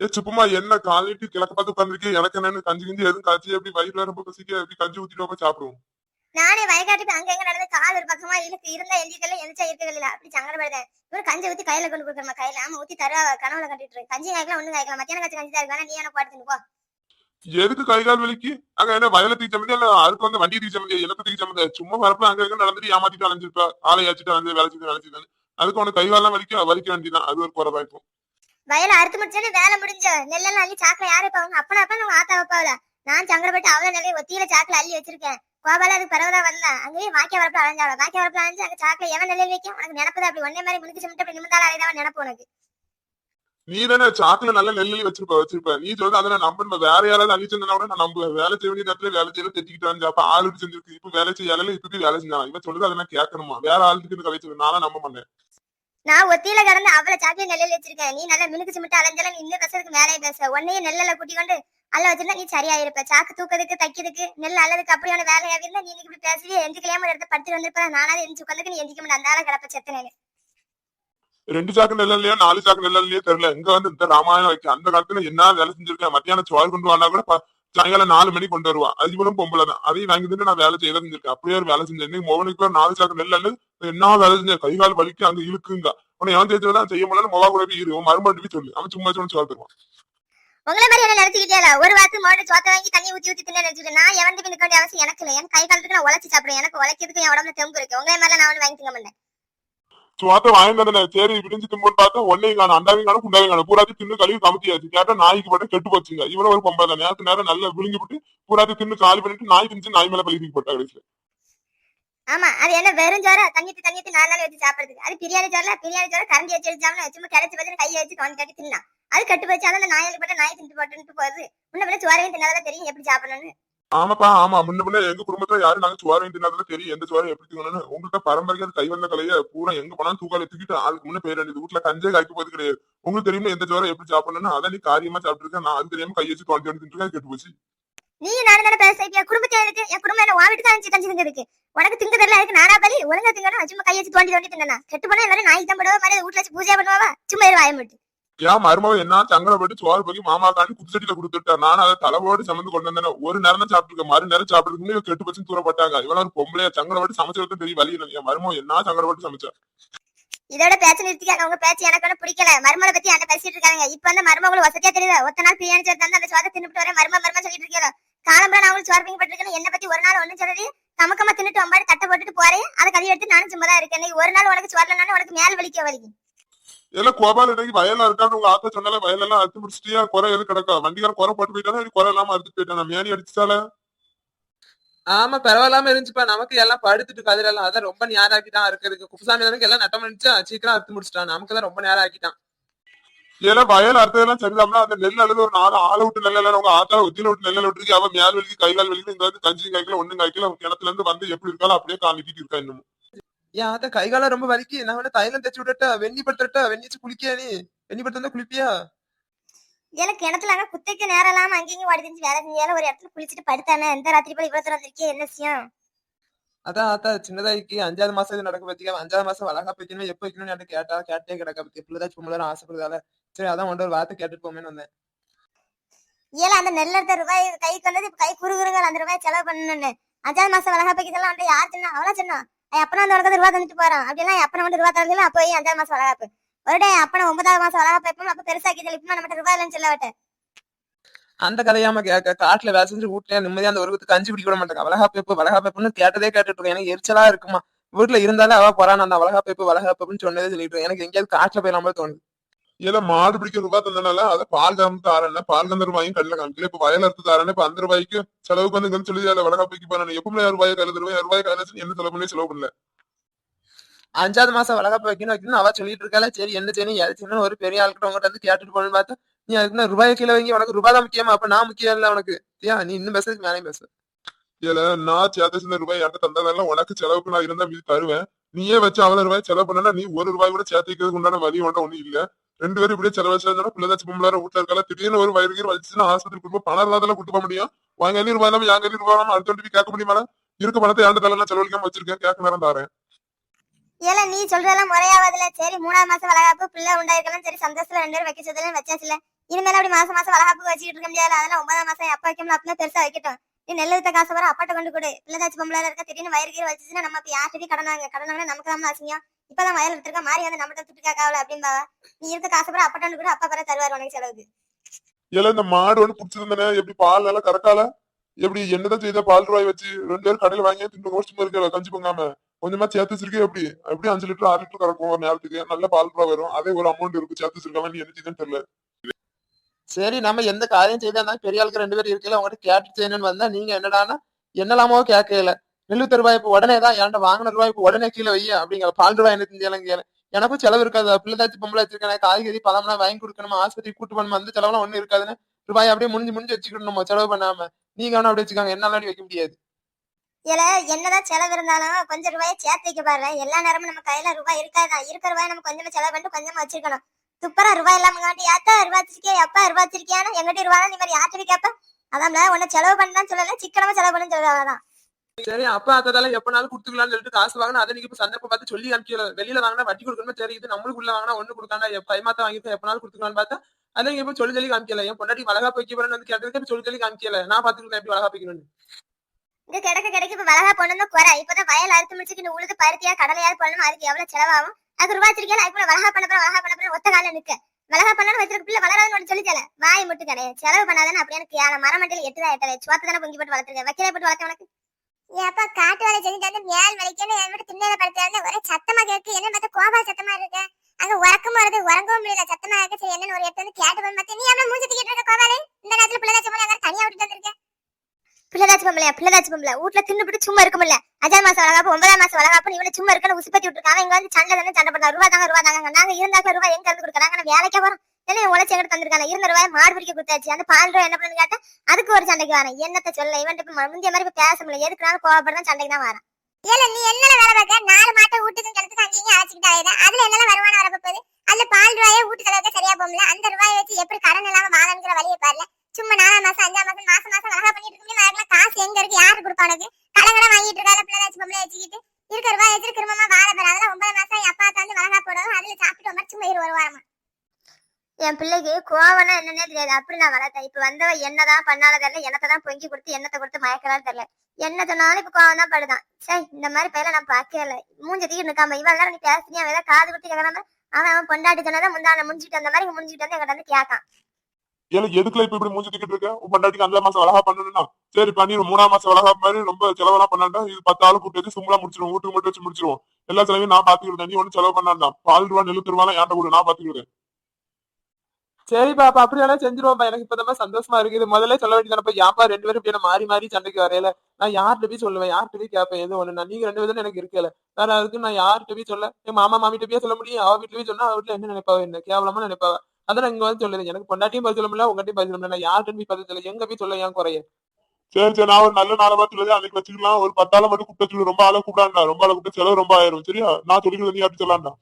ஏ சுப்பமா என்ன காலிட்டு கிழக்க பார்த்து உட்காந்துருக்கே எனக்கு என்னன்னு கஞ்சி கிஞ்சி எதுவும் கஞ்சி எப்படி வயிறுல ரொம்ப பசிக்க எப்படி கஞ்சி ஊத்திட்டு போய் சாப்பிடுவோம். நானே வயக்காட்டுக்கு அங்க எங்க நடந்து கால் ஒரு பக்கமா இழுக்கு இருந்தா எந்திக்கல எந்திரிச்சா இருக்கல அப்படி சங்கடப்படுறேன் இவரு கஞ்சி ஊத்தி கையில கொண்டு கொடுக்கணுமா கையில? ஆமா ஊத்தி தர கனவுல கட்டிட்டு இருக்கு கஞ்சி காய்க்கலாம் ஒண்ணு காய்க்கலாம். மத்தியான கஞ்சி கஞ்சி தான் நீ என்ன பாடுத்துன்னு போ. எதுக்கு கை கால் வலிக்கு? அங்க என்ன வயல தீ சமந்தி இல்ல அதுக்கு வந்து வண்டி தீ சமந்தி எனக்கு தீ சமந்தி சும்மா வரப்ப அங்க எங்க நடந்துட்டு ஏமாத்திட்டு அலைஞ்சிருப்பா. ஆளை ஏச்சிட்டு அலைஞ்சு வேலை செஞ்சு வேலை அதுக்கு உனக்கு கை கால்லாம் வலிக்க? வலிக்க வேண்டியதான் அது ஒரு குறை இருக்கும். வயல அறுத்து முடிச்சேன்னு வேலை முடிஞ்ச நெல்லெல்லாம் அள்ளி சாக்கல யாரு இப்ப அவங்க அப்பனா அப்பா நம்ம ஆத்தா வைப்பாவில நான் சங்கடப்பட்டு அவ்வளவு நிறைய ஒத்தியில சாக்குல அள்ளி வச்சிருக்கேன். கோபால அதுக்கு பரவலா வரல அங்கேயே வாக்கிய வரப்புல அலைஞ்சாவல வாக்கிய வரப்பு அலைஞ்சு அங்க சாக்குல எவன் நெல்லில் வைக்கும்? உனக்கு நினப்பது அப்படி ஒன்னே மாதிரி முடிச்சு மட்டும் அப்படி நிமிந்தாலும் அலைதான் நினப்பு உனக்கு? நீ தானே சாக்குல நல்ல நெல்லி வச்சிருப்ப வச்சிருப்ப. நீ சொல்றது அதை நான் நம்பணும் வேற யாராவது அள்ளி கூட நான் நம்புவேன். வேலை செய்ய வேண்டிய நேரத்துல வேலை செய்யல தெட்டிக்கிட்டு வந்து அப்ப ஆள் செஞ்சிருக்கு இப்ப வேலை செய்யல இப்ப வேலை செஞ்சான். இவன் சொல்றது அதை நான் கேட்கணுமா? வேற ஆளுக்கு இந்த கதை சொல்லு. நானும் நம்ப மாட்டேன். நான் ஒத்தியில கடந்து அவ்வளவு சாப்பிய நெல்லையில வச்சிருக்கேன். நீ நல்லா மினுக்கு சிமிட்டு அலைஞ்சல நீ இன்னும் பேசுறதுக்கு மேலே பேச. உன்னையே நெல்லில் கூட்டி கொண்டு அல்ல வச்சிருந்தா நீ சரியா இருப்ப சாக்கு தூக்கிறதுக்கு தைக்கிறதுக்கு நெல் அல்லதுக்கு அப்படியான வேலையாக இருந்தா நீ இப்படி பேசுவே எந்திக்கலையாம எடுத்து படுத்து வந்திருப்பா. நானாவது எந்திச்சு உட்காந்துக்கு நீ எந்திக்க முடியாது அந்த கிடப்ப செத்தனேன்னு ரெண்டு சாக்கு நெல்லையோ நாலு சாக்கு நெல்லையோ தெரியல. இங்க வந்து இந்த ராமாயணம் வைக்க? அந்த காலத்துல என்ன வேலை செஞ்சிருக்கேன் மத்தியானம் சோறு கொண்டு வந்தா கூட சாயங்காலம் நாலு மணிக்கு கொண்டு வருவான். அது இவளும் பொம்பளை தான். அதையும் வாங்கி நான் வேலை செய்ய செஞ்சிருக்கேன். அப்படியே ஒரு வேலை செஞ்சேன். மோகனுக்கு நாலு சாக்கு நெல் அல்லது என்ன வேலை செஞ்சேன் கை கால் வலிக்கு அங்க இழுக்குங்க. உன்னை எவன் தேய்ச்சதான் செய்ய முடியல மொபா கூட போய் இரு போய் சொல்லு. அவன் சும்மா சொல்லி சோறு தருவான் உங்களை மாதிரி என்ன நினைச்சுக்கிட்டே ஒரு வாரத்துக்கு மோட சோத்த வாங்கி தண்ணி ஊத்தி ஊத்தி தின்னு நினைச்சிட்டு நான் எவன் பின் வேண்டிய அவசியம் எனக்கு இல்லை. எனக்கு கை காலத்துக்கு நான் உழைச்சி சாப்பிடுவேன். எனக்கு உழைக்கிறதுக்கு என் உடம்புல தெம்பு இருக்கு. உங்களை மாதிரி நான் ஒண்ணு வாங்கி திங்க மாட்டேன். சோத்த வாங்கி வந்தேன் சரி விடிஞ்சு திம்போன்னு பார்த்தா ஒன்னையும் காணும் அண்டாவையும் காணும் குண்டாவையும் காணும். பூராத்தி தின்னு கழுவி கமுத்தியாச்சு கேட்டா நாய்க்கு மட்டும் கெட்டு போச்சுங்க. இவனும் ஒரு பொம்பளை நேரத்து நேரம் நல்லா விழுங்கி விட்டு பூராத்தி தின்னு காலி பண்ணிட்டு நாய் திணிச்சு நாய் மேல பழி போட்டா கடைசியில. ஆமா அது என்ன வெறும் சோற தண்ணிட்டு தண்ணிட்டு நாலு நாள் வச்சு சாப்பிடுறதுக்கு. அது பிரியாணி சோறுல பிரியாணி சோறு கரண்டி வச்சு வச்சாமல சும்மா கிடைச்சு வச்சு கையை வச்சு கவனம் கட்டி தின்னா அது கட்டு போச்சு அந்த நாயில் போட்ட நாய் திண்டு போட்டுட்டு போகுது முன்ன பின்ன சோறையும் தின்னாதான் தெரியும் எப்படி சாப்பிடணும்னு. ஆமாப்பா ஆமா. முன்ன பின்ன எங்க குடும்பத்துல யாரும் நாங்க சோறு வாங்கி தின்னாதான் தெரியும். எந்த சோறு எப்படி திங்கணும்னு உங்கள்கிட்ட பரம்பரைக்கு அது கை வந்த கலைய பூரா எங்க போனாலும் தூக்கால தூக்கிட்டு அதுக்கு முன்ன பேர் வேண்டியது வீட்டுல கஞ்சே காய்க்க போது கிடையாது. உங்களுக்கு தெரியுமா எந்த சுவாரம் எப்படி சாப்பிடணும்னு? அதை நீ காரியமா சாப்பிட்டுருக்கேன் நான் அது தெரியாம கை வச்சு தோண்டி தோண்டி தின்ட்டு இருக்கேன், கெட்டு போச்சு. நீ நானும் தானே பேச என் குடும்பத்தை இருக்கு என் குடும்பம் என்ன வாவிட்டு தான் கஞ்சி திங்கிறதுக்கு. உனக்கு திங்க தெரியல அதுக்கு நானா பலி? ஒழுங்கா திங்கணும் சும்மா கையை வச்சு தோண்டி தோண்டி தின்னா கெட்டு போனா எல்லாரும் நாய்க்கு தான் போடுவா மாதிரி வீட்டுல வச்சு பூஜை பண்ணுவாவா சும்மா வாய மட்டும் ஏன் மருமக என்ன? சங்கடப்பட்டு சோறு போய் மாமா காண்டி குத்துச்சட்டியில கொடுத்துட்டா. நானும் அதை தலைவோடு சமந்து கொண்டு வந்தேன். ஒரு நேரம் தான் சாப்பிட்டுருக்கேன். மறு நேரம் சாப்பிட்டுருக்கு இவ கெட்டு போச்சுன்னு தூரப்பட்டாங்க. இவன் ஒரு பொம்பளைய சங்கடப்பட்டு சமைச்சது தெரியும் வழி என் மருமக என்ன சங்கடப்பட்டு சமைச்சா? இதோட பேச்சு நிறுத்திக்காங்க உங்க பேச்சு எனக்கு ஒன்றும் பிடிக்கல. மருமகளை பத்தி என்ன பேசிட்டு இருக்காங்க இப்ப வந்து மருமகளும் வசதியா தெரியுதா? ஒத்த நாள் பிரியாணி சோறு தந்து அந்த சோத்தை தின்னுட்டு வரேன். மரும மரும சொல்லிட்டு இருக்கீங்க காலம்பரம் நான் உங்களுக்கு சோறு பிங்க பட்டிருக்கேன் என்ன பத்தி ஒரு நாள் ஒண்ணும் சொல்லி தமக்கமா தின்னுட்டு ஒம்பாடி தட்டை போட்டுட்டு போறேன் அதை கழுவி எடுத்து நானும் சும்மா தான் இருக்கேன் ஒரு நாள் உனக்கு சோறுலனாலும் உனக்கு மேல் வலிக்க வலிக்கும் எல்லாம் கோபால் இன்னைக்கு வயல்ல இருக்கான்னு உங்க ஆத்தா சொன்னால வயலெல்லாம் அறுத்து முடிச்சிட்டியா? குறை எது கிடக்கா? வண்டிக்கார குறை போட்டு போயிட்டாலும் குறை இல்லாம அறுத்து போயிட்டான்? மேனி அடிச்சால ஆமா பரவாயில்லாம இருந்துச்சுப்பா. நமக்கு எல்லாம் படுத்துட்டு கதிரெல்லாம். அதான் ரொம்ப நேரம் ஆக்கிட்டான். இருக்கிறதுக்கு குப்புசாமி எல்லாம் நட்டம் பண்ணிச்சா சீக்கிரம் அறுத்து முடிச்சிட்டான். நமக்கு எல்லாம் ரொம்ப நேரம் ஆக்கிட்டான். ஏன்னா வயல் அறுத்ததெல்லாம் சரிதாம்ல அந்த நெல் அல்லது ஒரு நாலு ஆளை விட்டு நெல் எல்லாம் உங்க ஆத்தா ஒத்தியில விட்டு நெல்ல விட்டுருக்கு அவன் மேல் வலிக்கு கை கால் வலிக்கு இங்க வந்து கஞ்சி காய்க்கல ஒண்ணும் காய்க்கல கிணத்துல இருந்து வந்து எப்படி இருக்காலும் அப்படியே காலிட்டு இருக்கா இன்னும் ஏன் அத கை காலம் ரொம்ப வலிக்கு? நான் வேணா தைலம் தேய்ச்சி விடட்டா? வெந்நி படுத்துட்டா வெந்நி வச்சு குளிக்கியா நீ? வெந்நி படுத்தா குளிப்பியா? எனக்கு கிணத்துல ஆனா குத்தைக்கு நேரம் இல்லாம அங்கேயும் ஓடி தெரிஞ்சு வேலை செஞ்சாலும் ஒரு இடத்துல குளிச்சுட்டு படுத்தானே? எந்த ராத்திரி போய் இவ்வளவு தூரம் என்ன விஷயம்? அதான் அத்தா சின்னதாய்க்கு அஞ்சாவது மாசம் இது நடக்க பத்தியா? அஞ்சாவது மாசம் அழகா வைக்கணும் எப்ப வைக்கணும்னு எனக்கு கேட்டா கேட்டே கிடக்க பத்தி. பிள்ளைதாச்சும் சும்மா ஆசைப்படுறதால. சரி அதான் ஒன்று ஒரு வார்த்தை கேட்டுட்டு போமேன்னு வந்தேன். ஏல அந்த நெல் எடுத்த ரூபாய் கைக்கு வந்தது இப்ப கை குறுகுறுங்க அந்த ரூபாய் செலவு பண்ணணும்னு. அஞ்சாவது மாசம் வளகாப்பைக்கு இதெல்லாம் வந்து யார் சொன்னா? அவளா சொன்னா? எப்பனா அப்பனா வந்து உனக்கு ரூபா தந்துட்டு போறான். அப்படிலாம் என் வந்து ரூபா தரல அப்போ அஞ்சாவது மாசம் வளகாப்பு ஒரு டே அப்பனா ஒன்பதாவது மாசம் அழகா பைப்போம் அப்ப பெருசாக்கி தெளிப்போம் நம்ம ரூபாய் இல்லைன்னு சொல்ல விட்டேன் அந்த கதையாம கேட்க காட்டுல வேலை செஞ்சு வீட்டுல நிம்மதியா அந்த ஒருவத்துக்கு கஞ்சி பிடிக்க விட மாட்டாங்க. வளகா பேப்பு வளகா பேப்புன்னு கேட்டதே கேட்டுட்டு இருக்கேன் எனக்கு எரிச்சலா இருக்குமா? வீட்டுல இருந்தாலே அவ போறான் அந்த வளகா பேப்பு வளகா பேப்புன்னு சொன்னதே சொல்லிட்டு இருக்கேன். எனக்கு எங்கேயாவது காட்டுல போயிடலாம் தோணுது. ஏன்னா மாடு பிடிக்க ரூபாய் தந்தனால அதை பால் கறந்து தாரேன் பால் கந்த ரூபாயும் கல்ல காமிக்கல. இப்ப வயல் அறுத்து தாரேன் இப்ப அந்த ரூபாய்க்கு செலவுக்கு வந்து சொல்லி அதுல வளகாப்பைக்கு போறேன் எப்பவுமே ரூபாய் கையில ரூபாய் ரூபாய் கையில வச்சு என்ன செலவு பண்ணி செலவு பண்ணல. அஞ்சாவது மாசம் வைக்கணும் வைக்கணும் அவ சொல்லிட்டு இருக்கால சரி என்ன செய்யணும் எது செய்யணும் ஒரு பெரிய ஆள்கிட்ட உங்ககிட்ட வந்து கேட்டுட்டு போகணும்னு பார்த்தா நீ அதுக்கு ரூபாய் கீழே வைங்க உனக்கு ரூபாய் தான் முக்கியமா? அப்ப நான் முக்கியம் இல்ல உனக்கு. ஏன் நீ இன்னும் பேசுறதுக்கு மேலே பேசு. இல்ல நான் சேர்த்து சேர்ந்த ரூபாய் யார்ட்ட தந்ததெல்லாம் உனக்கு செலவுக்கு நான் இருந்தா மீதி தருவேன். நீயே வச்சு அவ்வளவு ரூபாய் செலவு பண்ணா நீ ஒரு ரூபாய் கூட சேர்த்துக்கிறதுக்கு உண்டான வழி ஒன்றும் ஒண்ணும் இல்ல. ரெண்டு பேரும் இப்படியே செலவு வச்சா பிள்ளைதாச்சும் பொம்பளார வீட்டுல இருக்கால திடீர்னு ஒரு வயிறு கீறு வச்சுன்னா ஆஸ்பத்திரி கொடுப்போம் பணம் இல்லாதெல்லாம் கூட்டு போக முடியும். வாங்க எண்ணி ரூபாய் இல்லாம யாங்க ரூபாய் இல்லாம அடுத்த போய் கேட்க முடியுமா? இருக்க பணத்தை யாண்ட தலைலாம் செலவழிக்காம வச்சிருக்கேன் கேட்க நேரம் தாரேன். ஏல நீ சொல்றதெல்லாம் முறையாவதுல சரி மூணாவது மாசம் வளகாப்பு பிள்ளை உண்டாயிருக்கலாம். சரி சந்தோஷத்துல ரெண்டு பேரும் வைக்க சொல்லலாம் வச்சாச்சுல இனிமேல அப்படி மாசம் மாசம் வளகாப்பு வச்சுக்கிட்டு இருக்க முடியாது அதெல்லாம் ஒன்பதாம் மாசம் அப்பா வைக்கணும் அப்படின்னா பெருசா வைக்கட்டும். நீ நெல் வித்த காசு வர அப்பாட்ட கொண்டு கொடு. பிள்ளைதாச்சு பொம்பளை இருக்க திடீர்னு வயிறு கீரை வச்சுச்சுன்னா நம்ம இப்ப யார்கிட்ட கடனாங்க கடனாங்க நமக்கு தான் அசிங்கம். இப்பதான் வயல் விட்டுருக்க மாறி வந்து நம்மகிட்ட துட்டு கேட்காவல அப்படின்பா நீ இருக்க காசு பிற அப்பாட்ட கொண்டு கொடு அப்பா பிற தருவார் உனக்கு செலவுக்கு. இல்ல இந்த மாடு ஒண்ணு பிடிச்சிருந்தனே எப்படி பால் நல்லா கறக்கால? எப்படி என்னதான் செய்த பால் ரூபாய் வச்சு ரெண்டு பேரும் கடையில் வாங்கி தின்னு வருஷமா இருக்க கஞ்சி பொங்காம. கொஞ்சமா சேர்த்து வச்சிருக்கே எப்படி? எப்படி அஞ்சு லிட்டர் ஆறு லிட்டர் கறக்கும் ஒரு நேரத்துக்கு? நல்ல பால் ரூபாய் வரும். அதே ஒரு அமௌண்ட் இருக்கும் சேர்த்து வச்சிருக்காங்க நீ என்ன செய்யுதுன்னு தெரியல. சரி நம்ம எந்த காரியம் செய்தா இருந்தாலும் பெரிய ஆளுக்கு ரெண்டு பேரும் இருக்கல உங்ககிட்ட கேட்டு செய்யணும்னு வந்தா நீங்க என்னடானா என்னலாமோ கேட்கல எழுபத்தி ரூபாய் இப்ப உடனே தான் என்கிட்ட வாங்கின ரூபாய் இப்ப உடனே கீழே வைய அப்படிங்கிற பால் ரூபாய் என்ன செஞ்சாலும் கேளு. எனக்கும் செலவு இருக்காது. பிள்ளைதாச்சு பொம்பளை வச்சிருக்கேன் காய்கறி பழம்லாம் வாங்கி கொடுக்கணுமா? ஆஸ்பத்திரி கூட்டு போகணுமா? அந்த செலவுலாம் ஒண்ணு இருக்காதுன்னு ரூபாய் அப்படியே முடிஞ்சு முடிஞ்சு வச்சுக்கணும் செலவு பண்ணாம. நீங்க வேணா அப்படி வச்சுக்காங்க. என்னால வைக்க முடியாது. இல்ல என்னதான் செலவு இருந்தாலும் கொஞ்சம் ரூபாய் சேர்த்து வைக்க பாருங்க எல்லா நேரமும் நம்ம கையில ரூபாய் இருக்காதான் இருக்க ரூபாய் நம்ம கொஞ்சமா செலவு பண்ணிட்டு கொஞ்சமா வச்சிருக்கணும். துப்பரா ரூபாய் இல்லாம காட்டி யாத்தா ரூபாய் வச்சிருக்கியா? எப்பா ரூபாய் வச்சிருக்கியான்னு எங்கிட்ட ரூபாய் நீ மாதிரி யார்கிட்ட கேப்ப? அதான்ல உன்னை செலவு பண்ணலாம் சொல்லல சிக்கனமா செலவு பண்ணு சொல்லலாம் சரி அப்பா அத்ததால எப்பனாலும் கொடுத்துக்கலாம்னு சொல்லிட்டு காசு வாங்கினா அதை நீங்க இப்ப சந்தர்ப்பம் பார்த்து சொல்லி அனுப்பிக்கல வெளியில வாங்கினா வட்டி கொடுக்கணுமா சரி இது நம்மளுக்கு உள்ள வாங்கினா ஒண்ணு கொடுக்காண்டா கைமாத்த வாங்கிட்டு எப்பனாலும் கொடுத்துக்கலாம்னு பார்த்தா அதை நீங்க இப்ப சொல்லி சொல்லி காமிக்கல. என் பொண்டாட்டி வளகா வைக்க போறேன்னு வந்து கேட்டதுக்கு சொல்லி சொல்லி காமிக்கல. நான் பாத்துக்கிறேன் எப்படி வளகா வைக்கணும்னு இங்க கிடக்க கிடைக்க இப்ப வளகா பொண்ணு குறை இப்பதான் வயல் அறுத்து இந்த உழுது பருத்தியா கடலையாவது போடணும் அதுக்கு எவ்வளவு செலவாகும்? அது ரூபாய் வச்சிருக்கேன் அதுக்கு வளகா பண்ண போறேன் வளகா பண்ண போறேன். ஒத்த கால நிக்க. வளகா பண்ணணும் வச்சிருக்க பிள்ளை வளராதுன்னு ஒண்ணு சொல்லி தல வாய் மட்டும் கிடையாது செலவு பண்ணாதானே அப்படியே எனக்கு யார மரமண்டையில எட்டுதா எட்டல சுவாத்த தானே பொங்கி போட்டு வளர்த்துருக்கேன். வைக்கல போட்டு வளர்க்க உனக்கு? ஏப்பா காட்டு வேலை செஞ்சு தந்து மேல் வலிக்கன்னு என் மட்டும் திண்ணையில படுத்தாருன்னு ஒரே சத்தமா கேட்கு என்ன பார்த்தா கோபால் சத்தமா இருக்கு? அங்க உறக்கம் வருது உறங்கவும் முடியல. சத்தமா இருக்கு சரி என்னன்னு ஒரு இடத்துல வந்து கேட்டு போய் பார்த்தேன். நீ எவ்வளவு மூஞ்சி தூக்கிட்டு இருக்க கோபாலே? இந்த நேரத்துல பிள்ளைதாச்சு போல அங்க தனியா விட்டுட்டு வந்திருக்க? பிள்ளைதாச்சு பொம்பளை பிள்ளைதாச்சு பொம்பளை. வீட்டுல தின்னுபிட்டு சும்மா இருக்க முடியல. அஞ்சாம் மாசம் வளகாப்பு ஒன்பதாம் மாசம் வளகாப்பு இவனை சும்மா இருக்கணும் உசுப்பத்தி விட்டுருக்காங்க இங்க வந்து சண்டை தானே சண்டை பண்ணா ரூபா தாங்க ரூபா தாங்க நாங்க இருந்தாக்க ரூபா எங்க இருந்து கொடுக்குறாங்க? நான் வேலைக்கே வரோம் இல்லை உழைச்சி எங்கிட்ட தந்திருக்காங்க. இருந்த ரூபாய் மாடு பிடிக்க கொடுத்தாச்சு. அந்த பால் ரூபாய் என்ன பண்ணுன்னு கேட்டா அதுக்கு ஒரு சண்டைக்கு வரேன். என்னத்த சொல்ல இவன் இப்ப முந்தைய மாதிரி இப்ப பேச முடியல. எதுக்குனாலும் கோவப்படுறேன் சண்டைக்கு தான் வரேன். ஏல நீ என்ன வேலை பார்க்க? நாலு மாட்டை வீட்டுக்கும் கிடத்துக்கு அங்கேயும் அழைச்சிக்கிட்டு அதுல என்ன வருமானம் வரப்போகுது? அதுல பால் ரூபாயே வீட்டு தலைவருக்கு சரியா போகல அந்த ரூபாயை வச்சு எப்படி கடன் இல்லாம வாழங்கிற வழியை பாருல. சும்மா நாலாம் மாசம் அஞ்சாம் மாசம் மாசம் மாசம் அழகா பண்ணிட்டு இருக்க அதுக்கெல்லாம் காசு எங்க இருக்கு? யாரு கொடுப்பானுக்கு கடன் கடன் வாங்கிட்டு இருக்கால பிள்ளை வச்சு பொம்பளை வச்சுக்கிட்டு. இருக்க ரூபாய் வச்சு கிருமமா வாழ பெற. அதெல்லாம் ஒன்பது மாசம் என் அப்பா தந்து வளகா போடுவோம் அதுல சாப்பிட்டு மாதிரி சும்மா இரு ஒரு வாரமா. என் பிள்ளைக்கு கோவம்னா என்னன்னே தெரியாது. அப்படி நான் வளர்த்தேன். இப்ப வந்தவ என்னதான் பண்ணால தெரியல. என்னத்தை தான் பொங்கி கொடுத்து என்னத்தை கொடுத்து மயக்கிறான்னு தெரியல. என்ன சொன்னாலும் இப்ப கோவம் தான் படுதான். சரி இந்த மாதிரி பையல நான் பார்க்கல மூஞ்ச தீட்டு நிக்காம இவன் எல்லாரும் நீ பேசுனியா? அவன் ஏதாவது காது கொடுத்து கேட்காம அவன் அவன் பொண்டாட்டி சொன்னதான் முந்தான முடிஞ்சிட்டு அந்த மாதிரி முடிஞ்சிட்டு வந்து எங்கிட்ட வந்து கேட்கான். ஏழை எதுக்குல இப்ப இப்படி மூஞ்சி தூக்கிட்டு இருக்க? உன் பொண்டாட்டிக்கு அஞ்சாம் மாசம் அழகா பண்ணணும்னா. சரி பண்ணி மூணாம் மாசம் அழகா மாதிரி ரொம்ப செலவெல்லாம் பண்ணாண்டா இது பத்து ஆள் கூட்டி வச்சு சிம்பிளா முடிச்சிருவோம். வீட்டுக்கு மட்டும் வச்சு முடிச்சிருவோம். எல்லா செலவையும் நான் பாத்துக்கிறேன் நீ ஒன்னும் செலவு பண்ணாண்டா. பால் ரூபா நெல்லு ரூபாலாம் ஏன்டா கூட நான் பாத்துக்கிறேன். சரிப்பா பாப்பா அப்படி வேணா செஞ்சிருவோம்ப்பா. எனக்கு இப்பதான் சந்தோஷமா இருக்குது. முதல்ல சொல்ல வேண்டியதானப்பா யாப்பா ரெண்டு பேரும் இப்படி மாறி மாறி சண்டைக்கு வரையில? நான் யார்கிட்ட போய் சொல்லுவேன்? யார்கிட்ட போய் கேட்பேன்? எது ஒண்ணு நான் நீங்க ரெண்டு பேரும் எனக்கு இருக்கல வேற அதுக்கு நான் யார்கிட்ட போய் சொல்ல என் மாமா மாமிட்ட போய் சொல்ல முடியும்? அவ வீட்டுல போய் சொன்னா அவ வீட்டுல என்ன நினைப்பாவ என்ன? கேவலமா நினைப்பாவ. அதான் இங்க வந்து சொல்லுது எனக்கு பொண்டாட்டியும் பதில் சொல்ல முடியல உங்ககிட்டயும் பதில் சொல்ல முடியல. யார்கிட்ட போய் பதில் சொல்ல? எங்க போய் சொல்ல? ஏன் குறைய? சரி சரி. நான் ஒரு நல்ல நாளை பார்த்து சொல்லி அன்னைக்கு வச்சுக்கலாம். ஒரு பத்தாள மட்டும் கூப்பிட்டு சொல்லு. ரொம்ப ஆளை கூப்பிடாண்டா ரொம்ப ஆளை கூப்பிட்டு செலவு ரொம்ப ஆயிரும். சரியா? நான் சொல்லிக்கிறது நீ அப்படி சொல்லாண்டா